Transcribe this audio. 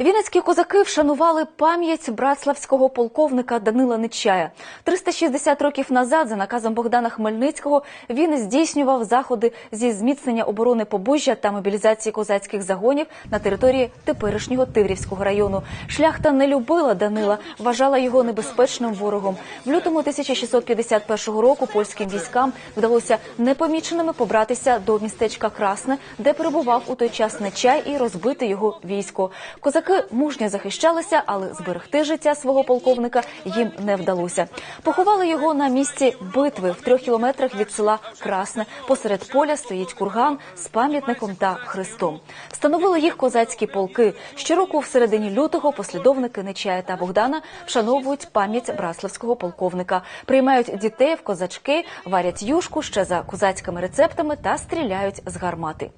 Вінницькі козаки вшанували пам'ять братславського полковника Данила Нечая. 360 років назад, за наказом Богдана Хмельницького, він здійснював заходи зі зміцнення оборони Побужжя та мобілізації козацьких загонів на території теперішнього Тиврівського району. Шляхта не любила Данила, вважала його небезпечним ворогом. В лютому 1651 року польським військам вдалося непоміченими побратися до містечка Красне, де перебував у той час Нечай і розбити його військо. Козаки мужньо захищалися, але зберегти життя свого полковника їм не вдалося. Поховали його на місці битви в трьох кілометрах від села Красне. Посеред поля стоїть курган з пам'ятником та хрестом. Встановили їх козацькі полки. Щороку в середині лютого послідовники Нечая та Богдана вшановують пам'ять браславського полковника, приймають дітей в козачки, варять юшку ще за козацькими рецептами та стріляють з гармати.